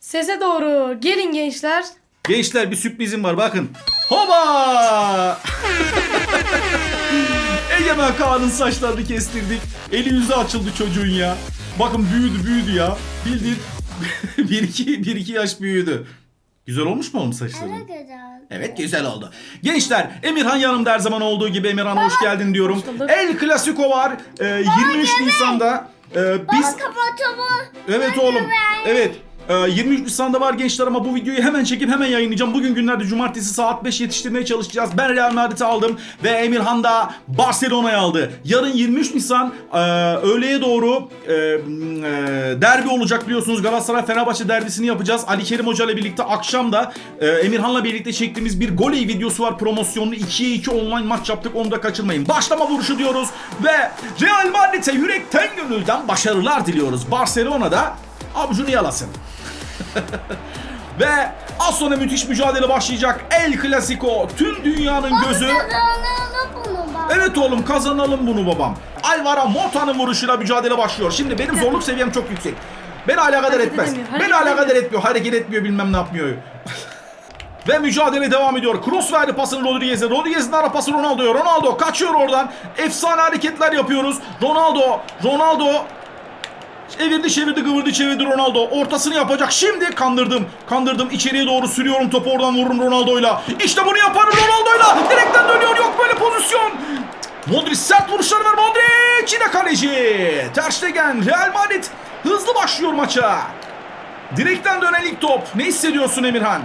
Sese doğru. Gelin gençler. Gençler bir sürprizim var bakın. Hoba! Egemen Kaan'ın saçlarını kestirdik. Eli yüzü açıldı çocuğun ya. Bakın büyüdü büyüdü ya. Bildiğin 1-2 1-2 yaş büyüdü. Güzel olmuş mu oğlum saçların? Ne güzel. Evet güzel oldu. Gençler Emirhan yanımda her zaman olduğu gibi Emirhan hoş geldin diyorum. Hoş bulduk. El Clasico var. Ee, 23 Nisan'da. Ee, biz Baba kapatamı. Evet oğlum. Evet. Ee, 23 Nisan'da var gençler ama bu videoyu hemen çekip hemen yayınlayacağım. Bugün günlerde cumartesi saat 5 yetiştirmeye çalışacağız. Ben Real Madrid'i aldım ve Emirhan da Barcelona'yı aldı. Yarın 23 Nisan e, öğleye doğru e, e, derbi olacak biliyorsunuz. Galatasaray Fenerbahçe derbisini yapacağız. Ali Kerim Hoca ile birlikte akşam da Emirhan'la birlikte çektiğimiz bir goley videosu var promosyonlu. 2'ye 2 online maç yaptık onu da kaçırmayın. Başlama vuruşu diyoruz ve Real Madrid'e yürekten gönülden başarılar diliyoruz. Barcelona'da avucunu yalasın. Ve az sonra müthiş mücadele başlayacak. El Clasico. Tüm dünyanın gözü. Kazanalım bunu baba. Evet oğlum kazanalım bunu babam. Alvaro Morta'nın vuruşuyla mücadele başlıyor. Şimdi benim zorluk seviyem çok yüksek. Beni alakadar Hareket etmez. edemiyor, Beni hareket alakadar etmiyor. Hareket etmiyor bilmem ne yapmıyor. Ve mücadele devam ediyor. Cross verdi pasını Rodriguez'e. Rodriguez'in ara pası Ronaldo'ya. Ronaldo kaçıyor oradan. Efsane hareketler yapıyoruz. Ronaldo. Ronaldo Çevirdi çevirdi kıvırdı çevirdi Ronaldo. Ortasını yapacak. Şimdi kandırdım. Kandırdım. İçeriye doğru sürüyorum topu oradan vururum Ronaldo'yla. İşte bunu yaparım Ronaldo'yla. Direkten dönüyor. Yok böyle pozisyon. Modric sert vuruşları var. Modric yine kaleci. Ter. Real Madrid hızlı başlıyor maça. Direkten dönen ilk top. Ne hissediyorsun Emirhan?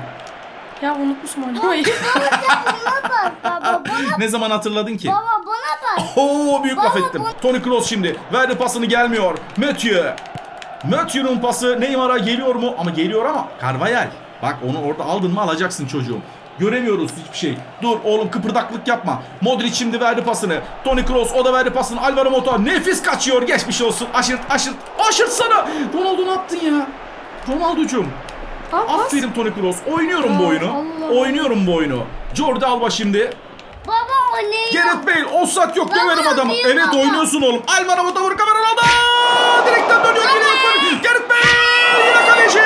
Ya unutmuşum oynamayı. Bana bak baba bana. Ne zaman hatırladın ki? Baba bana bak. Oo büyük laf Baba, ettim. bu- Toni Kroos şimdi. Verdi pasını gelmiyor. Mathieu. Mathieu'nun pası Neymar'a geliyor mu? Ama geliyor ama Carvajal. Bak onu orada aldın mı alacaksın çocuğum. Göremiyoruz hiçbir şey. Dur oğlum kıpırdaklık yapma. Modric şimdi verdi pasını. Toni Kroos o da verdi pasını. Alvaro Morata nefis kaçıyor. Geçmiş olsun. Aşırt aşırt. Aşırt sana. Ronaldo ne yaptın ya? Ronaldo'cum. Al pas. Aferin Toni Kroos. Oynuyorum bu Ya, oyunu. Allah. Oynuyorum bu oyunu. Jordi Alba şimdi. Baba o ne? Gareth Bale offside yok Baba, döverim adamı. Evet baba. oynuyorsun oğlum. Alvaro Morata vur kamera aldı. Direkten dönüyor yine yapar. Gareth Bale yine kaleci.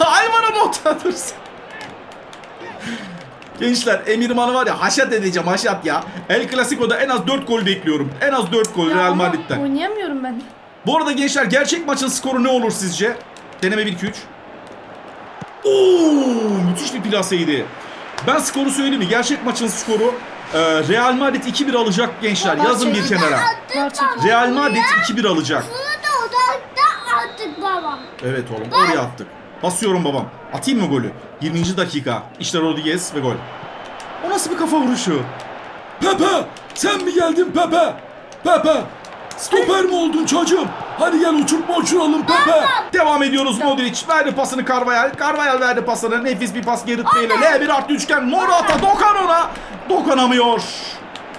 Alvaro Morata dursun. Gençler Emirman'ı var ya haşat edeceğim haşat ya. El Clasico'da en az 4 gol bekliyorum. En az 4 gol Ya Real Madrid'den. Oynayamıyorum ben. Bu arada gençler gerçek maçın skoru ne olur sizce? Deneme 1-2-3. Oo, müthiş bir plaseydi. Ben skoru söyleyeyim mi? Gerçek maçın skoru e, Real Madrid 2-1 alacak gençler. Yazın bir kenara. Real Madrid 2-1 alacak. Bunu da odakta attık baba. Evet oğlum oraya attık. Basıyorum babam. Atayım mı golü? 20. dakika. İşte Rodriguez ve gol. O nasıl bir kafa vuruşu? Pepe! Sen mi geldin Pepe? Pepe! Stoper mi oldun çocuğum? Hadi gel uçurtma uçuralım Pepe. Devam ediyoruz Modric. Verdi pasını Carvajal. Carvajal verdi pasını. Nefis bir pas Gerrit Bale'e. L1 artı üçgen. Morata dokan ona. Dokanamıyor.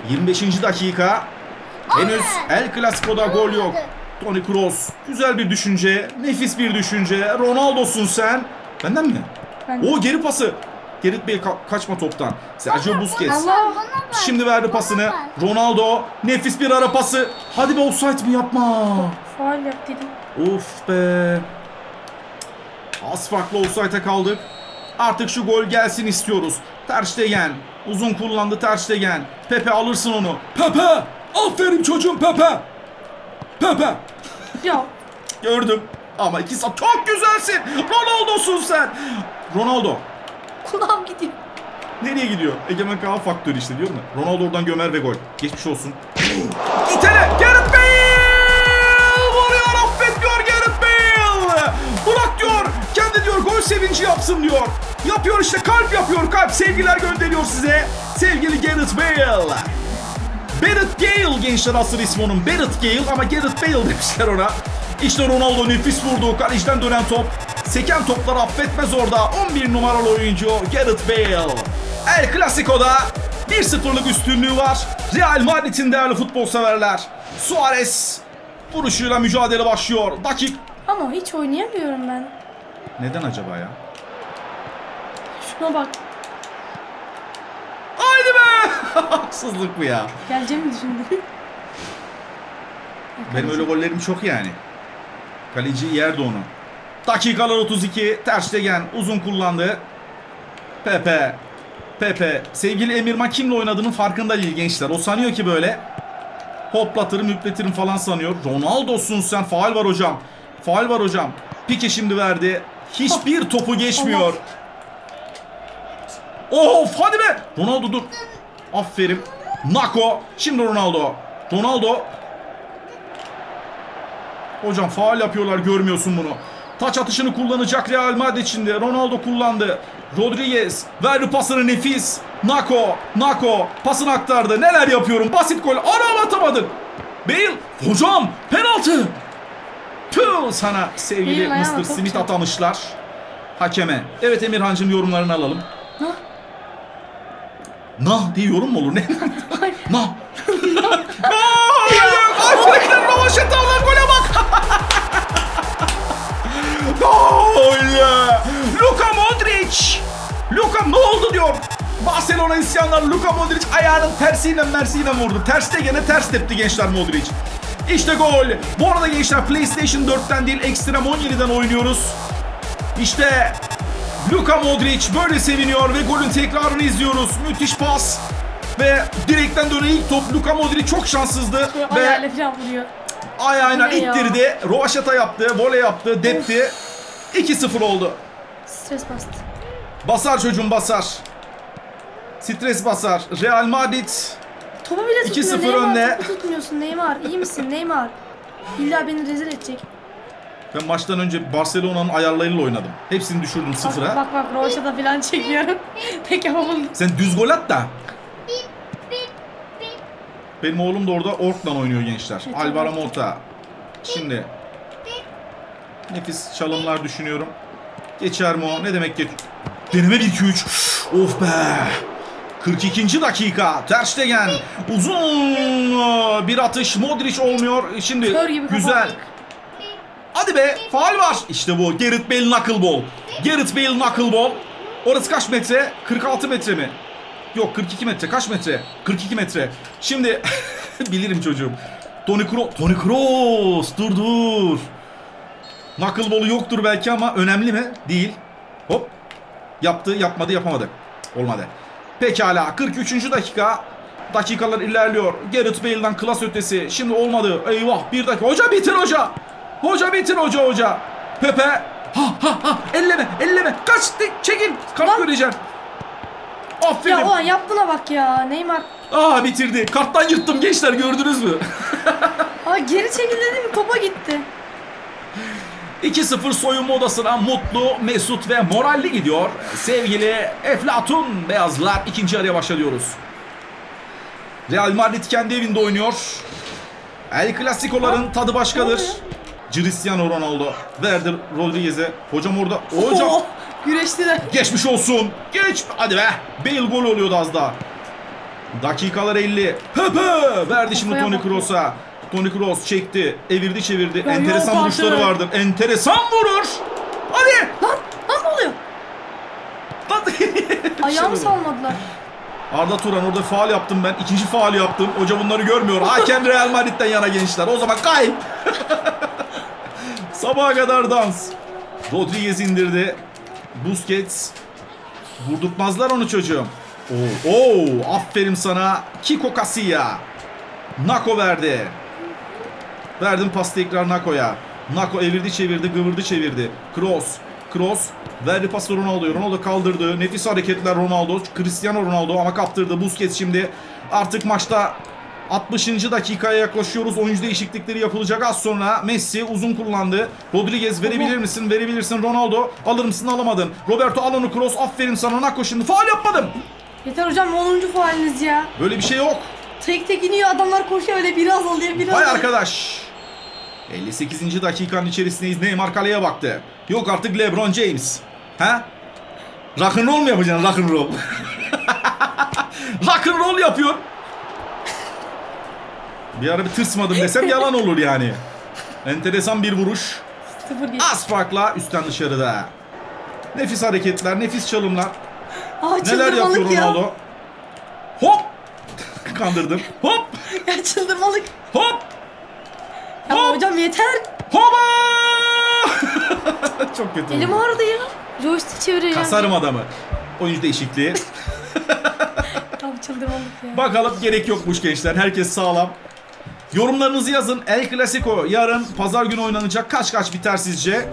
25. dakika. Henüz El Clasico'da gol yok. Toni Kroos. Güzel bir düşünce. Nefis bir düşünce. Ronaldo'sun sen. Benden mi? Ben- O geri pası. Gerrit Bale ka- kaçma toptan. Sergio Busquets. Allah. Şimdi verdi pasını. Ronaldo. Nefis bir ara pası. Hadi be offside mi yapma. Faal yap dedim. Of be. Az farklı offside'e kaldık. Artık şu gol gelsin istiyoruz. Ter Stegen. Uzun kullandı Ter Stegen. Pepe alırsın onu. Pepe! Aferin çocuğum Pepe! Pepe! Ya Gördüm. Ama iki saat çok güzelsin. Ronaldo'sun sen. Ronaldo. Kulağım gidiyor. Nereye gidiyor? Egemen Kaan faktörü işte diyorum ya. Ronaldo oradan gömer ve gol. Geçmiş olsun. İtele! Gareth Bale! Vuruyor affetmiyor Gareth Bale! Bırak diyor. Kendi diyor gol sevinci yapsın diyor. Yapıyor işte kalp yapıyor kalp. Sevgiler gönderiyor size. Sevgili Gareth Bale. Barrett Gale gençler asıl ismi onun. Barrett Gale ama Gareth Bale demişler ona. İşte Ronaldo nefis vurdu. Kaleciden dönen top. Seken topları affetmez orada. 11 numaralı oyuncu Gareth Bale. El Clasico'da 1-0'lık üstünlüğü var. Real Madrid'in değerli futbol severler. Suarez vuruşuyla mücadele başlıyor. Dakik. Ama hiç oynayamıyorum ben. Neden acaba ya? Şuna bak. Haydi be! Haksızlık bu ya. Geleceğimi düşündüm. Benim öyle gollerim çok yani. Kaleci yerdi onu. Dakikalar 32. Ter Stegen uzun kullandı. Pepe. Pepe. Sevgili Emirman kimle oynadığının farkında değil gençler. O sanıyor ki böyle hoplatırım müpletirim falan sanıyor. Ronaldo'sun sen. Faal var hocam. Faal var hocam. Pike şimdi verdi. Hiçbir topu geçmiyor. Of hadi be. Ronaldo dur. Aferin. Nako. Şimdi Ronaldo. Ronaldo. Hocam faal yapıyorlar görmüyorsun bunu. Taç atışını kullanacak Real Madrid içinde. Ronaldo kullandı. Rodriguez verdi pasını nefis. Nako, Nako pasını aktardı. Neler yapıyorum? Basit gol. Ara atamadın. Bale, hocam penaltı. Tüh sana sevgili Mr. Smith atamışlar. Hakeme. Evet Emirhan'cığım yorumlarını alalım. Nah. Nah diye yorum mu olur? Ne? Ay, Nah. Aa, Ayfrekler rövaşatalar gole Gol. Luka Modric. Luka ne oldu diyor. Barcelona isyanlar Luka Modric ayağının tersiyle mersiyle vurdu. Terste gene ters tepti gençler Modric. İşte gol. Bu arada gençler PlayStation 4'ten değil Extreme 17'den oynuyoruz. İşte Luka Modric böyle seviniyor ve golün tekrarını izliyoruz. Müthiş pas. Ve direkten dönen ilk top Luka Modric çok şanssızdı. şöyle ve ayağıyla falan vuruyor. ayağıyla ittirdi. Rovaşata yaptı. Voley yaptı. Depti. 2-0 oldu. Stres bastı. Basar çocuğum basar. Stres basar. Real Madrid Topu bile 2-0 tutmuyor. Neymar önde. topu tutmuyorsun Neymar. İyi misin Neymar? İlla beni rezil edecek. ben maçtan önce Barcelona'nın ayarlarıyla oynadım. Hepsini düşürdüm Bak sıfıra. bak bak Rovaşa'da falan çekiyorum. Tek yapamadım. Sen düz gol at da. Benim oğlum da orada Ork'la oynuyor gençler. Evet, Alvaro. Morta. Şimdi nefis çalımlar düşünüyorum. Geçer mi o? Ne demek geç? Deneme 1-2-3. Of be. 42. dakika. Ter Stegen. Uzun bir atış. Modric olmuyor. Şimdi güzel. Hadi be. Faal var. İşte bu. Gareth Bale knuckleball. Gareth Bale knuckleball. Orası kaç metre? 46 metre mi? Yok 42 metre. Kaç metre? 42 metre. Şimdi bilirim çocuğum. Toni Kroos. Toni Kroos. Dur dur. Knuckleball'u yoktur belki ama önemli mi? Değil. Hop. Yaptı, yapmadı, yapamadı. Olmadı. Pekala 43. dakika. Dakikalar ilerliyor. Gareth Bale'dan klas ötesi. Şimdi olmadı. Eyvah bir dakika. Hoca bitir hoca. Hoca bitir hoca hoca. Pepe. Ha ha ha. Elleme elleme. Kaç. de- Çekil. Kart göreceğim. Aferin. Ya o an yaptığına bak ya Neymar. Aa bitirdi. Karttan yırttım gençler gördünüz mü? Aa geri çekil dedim topa gitti. 2-0 soyunma odasına mutlu, mesut ve moralli gidiyor. Sevgili Eflatun Beyazlar ikinci yarıya başlıyoruz. Real Madrid kendi evinde oynuyor. El Clasico'ların tadı başkadır. Cristiano Ronaldo verdi Rodriguez'e. Hocam orada. Hocam Oh, güreştiler. geçmiş olsun. Geç. Hadi be. Bale gol oluyordu az daha. Dakikalar 50. Pepe verdi şimdi bak. Kroos'a. Toni Kroos çekti. Evirdi çevirdi. Ya Enteresan yok vuruşları artık. vardır. Enteresan vurur. Hadi. Lan lan ne oluyor? Lan. Ayağımı salmadılar. Arda Turan orada faal yaptım ben. İkinci faal yaptım. Hoca bunları görmüyor. Hakem Real Madrid'den yana gençler. O zaman kayıp. Sabaha kadar dans. Rodriguez indirdi. Busquets. Vurdurtmazlar onu çocuğum. Oo, oo, aferin sana. Kiko Casilla. Nako verdi. Verdim pas tekrar Nako'ya. Nako evirdi çevirdi gıvırdı çevirdi. Kroos. Kroos verdi pası Ronaldo'ya. Ronaldo kaldırdı. Nefis hareketler Ronaldo. Cristiano Ronaldo ama kaptırdı. Busquets şimdi artık maçta 60. dakikaya yaklaşıyoruz. Oyuncu değişiklikleri yapılacak az sonra. Messi uzun kullandı. Rodriguez verebilir misin? Verebilirsin. Ronaldo alır mısın? Alamadın. Roberto al onu Kroos. Aferin sana. Nako şimdi. Faal yapmadım. Yeter hocam 10. faaliniz ya. Böyle bir şey yok. Tek tek iniyor adamlar koşuyor öyle biraz alıyor biraz Vay alıyor. arkadaş. 58. dakikanın içerisindeyiz. Neymar kaleye baktı. Yok artık LeBron James. Ha? Rock'n'roll mu yapacaksın rock'n'roll? rock'n'roll yapıyor. Bir ara bir tırsmadım desem yalan olur yani. Enteresan bir vuruş. Az farkla üstten dışarıda. Nefis hareketler, nefis çalımlar. Aa Neler yapıyor ya. Ronaldo? Hop! Kandırdım. Hop! Ya çıldırmalık. Hop! Ya Hop! hocam yeter. Hoba! Çok kötü Elim oldu. ağrıdı ya. Joystick çeviriyor. Kasarım adamı. Oyuncu değişikliği. Tam çıldırmalık ya. Bakalım gerek yokmuş gençler. Herkes sağlam. Yorumlarınızı yazın. El Clasico yarın pazar günü oynanacak. Kaç kaç biter sizce?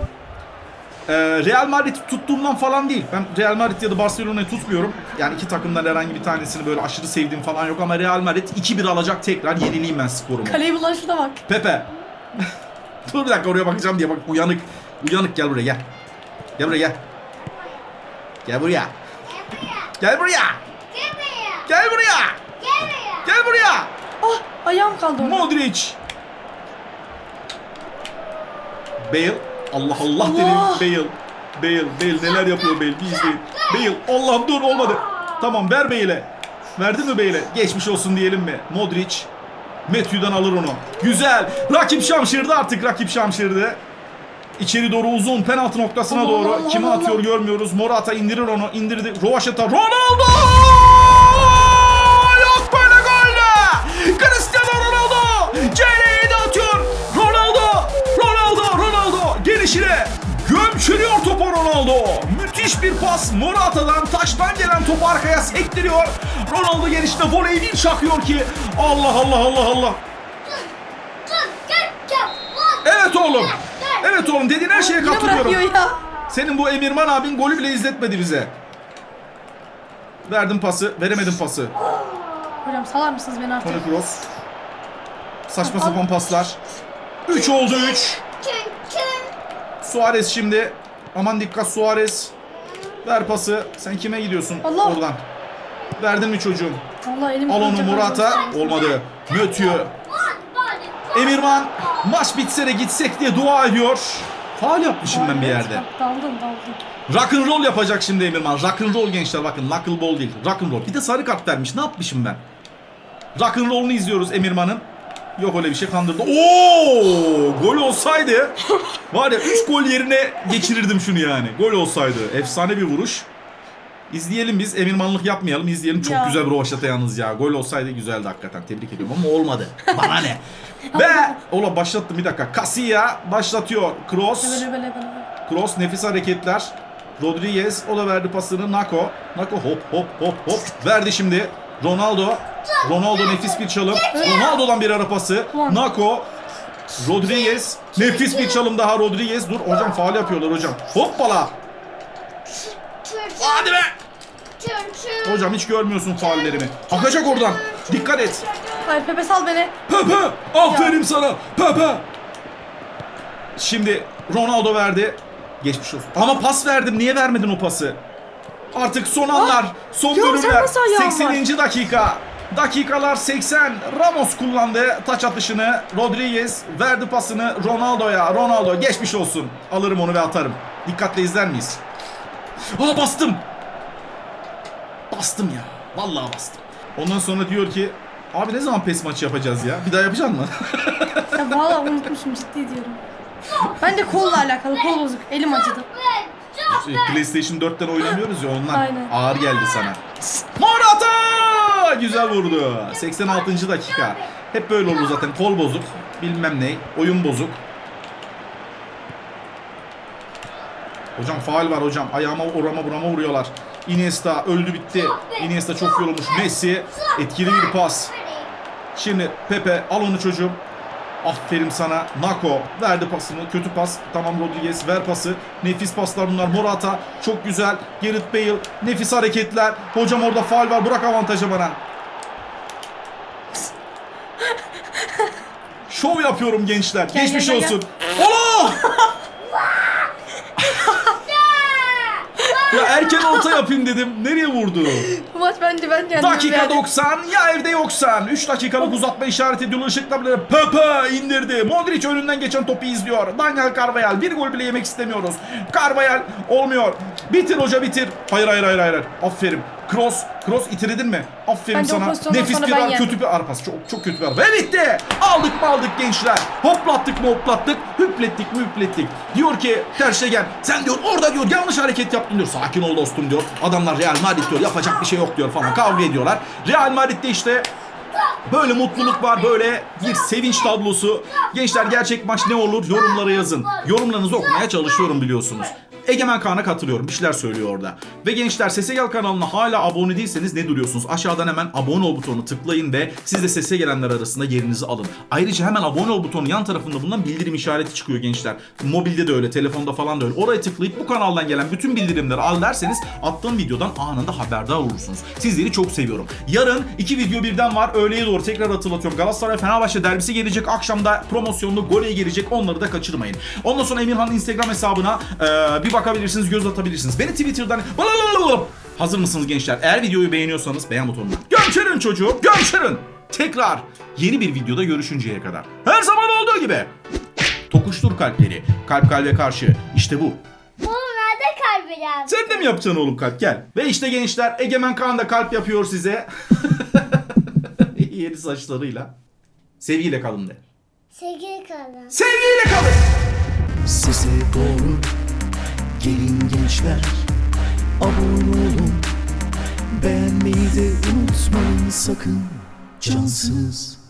Ee, Real Madrid tuttuğumdan falan değil. Ben Real Madrid ya da Barcelona'yı tutmuyorum. Yani iki takımdan herhangi bir tanesini böyle aşırı sevdiğim falan yok ama Real Madrid 2-1 alacak tekrar. Yenileyim ben skorumu. Kaleyi bulan şuna bak. Pepe. Dur bir dakika oraya bakacağım diye bak uyanık. Uyanık gel buraya gel. Gel buraya gel. Gel buraya. Gel buraya. Gel buraya. Gel buraya. Gel buraya. Ah ayağım kaldı orada. Modric. Bale. Allah Allah Allah. dedim. Bale. Bale. Bale neler yapıyor Bale. Bir izleyin. Bale. Allah'ım dur olmadı. Tamam ver Bale'e. Verdi mi Bale'e? Geçmiş olsun diyelim mi? Modric. Matthew'dan alır onu. Güzel. Rakip şamşırdı artık rakip şamşırdı. İçeri doğru uzun penaltı noktasına Allah doğru. Allah Kime Allah. atıyor görmüyoruz. Morata indirir onu. indirdi. Rovaşeta. Ronaldo! Yok böyle gol! Cristiano pas. Morata'dan taştan gelen topu arkaya sektiriyor. Ronaldo gelişine voleyi bir çakıyor ki. Allah Allah Allah Allah. Evet oğlum. Evet oğlum dediğin her şeye katılıyorum. Senin bu Emirman abin golü bile izletmedi bize. Verdim pası, veremedim pası. Hocam salar mısınız beni artık? Toni Kroos. Saçma sapan paslar. 3 oldu 3. Çünkü Suarez şimdi. Aman dikkat Suarez. Ver pası. Sen kime gidiyorsun Allah. oradan? Verdin mi çocuğum? Allah elim Al onu Murata. Olmadı. Bak. Emirman maç bitse de gitsek diye dua ediyor. Faal yapmışım ben bir yerde. Bak, Daldın daldın. Rock and roll yapacak şimdi Emirman. Rock and roll gençler bakın. Knuckleball değil. Rock and roll. Bir de sarı kart vermiş. Ne yapmışım ben? Rock and roll'unu izliyoruz Emirman'ın. Yok öyle bir şey kandırdı. Oo! Gol olsaydı var ya 3 gol yerine geçirirdim şunu yani. Gol olsaydı. Efsane bir vuruş. İzleyelim biz. Emirmanlık yapmayalım. İzleyelim. Çok Ya. güzel bir rovaşata yalnız ya. Gol olsaydı güzeldi hakikaten. Tebrik ediyorum ama olmadı. Bana ne? Ve ola başlattım bir dakika. Casilla başlatıyor. Kroos. Böyle böyle böyle. Kroos nefis hareketler. Rodriguez o da verdi pasını Nako. Nako hop hop hop hop verdi şimdi. Ronaldo. Ronaldo nefis bir çalım. Ronaldo'dan bir ara pası. Nako. Rodriguez. Nefis bir çalım daha Rodriguez. Dur hocam faal yapıyorlar hocam. Hoppala. Hadi be. Hocam hiç görmüyorsun faallerimi. Akacak oradan. Dikkat et. Hayır Pepe sal beni. Pepe! Aferin sana! Pepe! Şimdi Ronaldo verdi. Geçmiş olsun. Ama pas verdim. Niye vermedin o pası? Artık son anlar. Son Ya sen bölümler. nasıl ayağın 80. dakika. Dakikalar 80. Ramos kullandı taç atışını. Rodriguez verdi pasını Ronaldo'ya. Ronaldo geçmiş olsun. Alırım onu ve atarım. Dikkatle izler miyiz? Aa bastım. Bastım ya. Vallahi bastım. Ondan sonra diyor ki Abi ne zaman pes maçı yapacağız ya? Bir daha yapacak mısın? Ya valla unutmuşum ciddi diyorum. Bence kolla alakalı. Kol bozuk. Elim acıdı. Şey, PlayStation 4'ten oynamıyoruz ya ondan Aynen. ağır geldi sana. Morata! Güzel vurdu. 86. dakika. Hep böyle olur zaten. Kol bozuk. Bilmem ne. Oyun bozuk. Hocam faal var hocam. Ayağıma orama burama vuruyorlar. Iniesta öldü bitti. Iniesta çok yorulmuş. Messi etkili bir pas. Şimdi Pepe al onu çocuğum. Aferin sana. Nako verdi pasını. Kötü pas. Tamam Rodriguez ver pası. Nefis paslar bunlar. Morata çok güzel. Gareth Bale nefis hareketler. Hocam orada faal var. Bırak avantajı bana. Şov yapıyorum gençler. Gel, Geçmiş gel, gel, olsun. Allah! ya erken orta yapayım dedim. Nereye vurdu? Bu maç bence ben kendim Dakika yani. 90 ya evde yoksan. 3 dakikalık uzatma işareti ediyor ışıkla bile Pepe indirdi. Modric önünden geçen topu izliyor. Daniel Carvajal bir gol bile yemek istemiyoruz. Carvajal olmuyor. Bitir hoca bitir. Hayır hayır hayır hayır. Aferin Kroos Kroos itirdin mi? Aferin Bence o sana. pozisyondan nefis sonra bir ben ar- yendim. kötü bir arpas çok çok kötü bir arpas. Ve bitti. Aldık mı aldık gençler? Hoplattık mı hoplattık? Hüplettik mi hüplettik. Diyor ki Ter Stegen sen diyor orada diyor yanlış hareket yaptın diyor. Sakin ol dostum diyor. Adamlar Real Madrid diyor yapacak bir şey yok diyor falan. Kavga ediyorlar. Real Madrid'de işte Böyle mutluluk var, böyle bir sevinç tablosu. Gençler gerçek maç ne olur? Yorumlara yazın. Yorumlarınızı okumaya çalışıyorum biliyorsunuz. Egemen Kaan'a katılıyorum. Bir şeyler söylüyor orada. Ve gençler Sese Gel kanalına hala abone değilseniz ne duruyorsunuz? Aşağıdan hemen abone ol butonuna tıklayın ve siz de Sese Gelenler arasında yerinizi alın. Ayrıca hemen abone ol butonu yan tarafında bulunan bildirim işareti çıkıyor gençler. Mobilde de öyle, telefonda falan da öyle. Oraya tıklayıp bu kanaldan gelen bütün bildirimleri al derseniz attığım videodan anında haberdar olursunuz. Sizleri çok seviyorum. Yarın iki video birden var. Öğleye doğru tekrar hatırlatıyorum. Galatasaray Fenerbahçe derbisi gelecek. Akşamda promosyonlu gole gelecek. Onları da kaçırmayın. Ondan sonra Emirhan'ın Instagram hesabına e, bir bakabilirsiniz, göz atabilirsiniz. Beni Twitter'dan... Hazır mısınız gençler? Eğer videoyu beğeniyorsanız beğen butonuna. Gömçürün çocuğum, gömçürün. Tekrar yeni bir videoda görüşünceye kadar. Her zaman olduğu gibi. Tokuştur kalpleri. Kalp kalbe karşı. İşte bu. Oğlum nerede kalbim? Sen de mi yapacaksın oğlum kalp? Gel. Ve işte gençler Egemen Kaan da kalp yapıyor size. Yeni saçlarıyla. Sevgiyle kalın de. Sevgili kalın. Sevgiyle kalın. Size doğru gelin gençler Abone olun. Beğenmeyi de unutmayın sakın. Cansız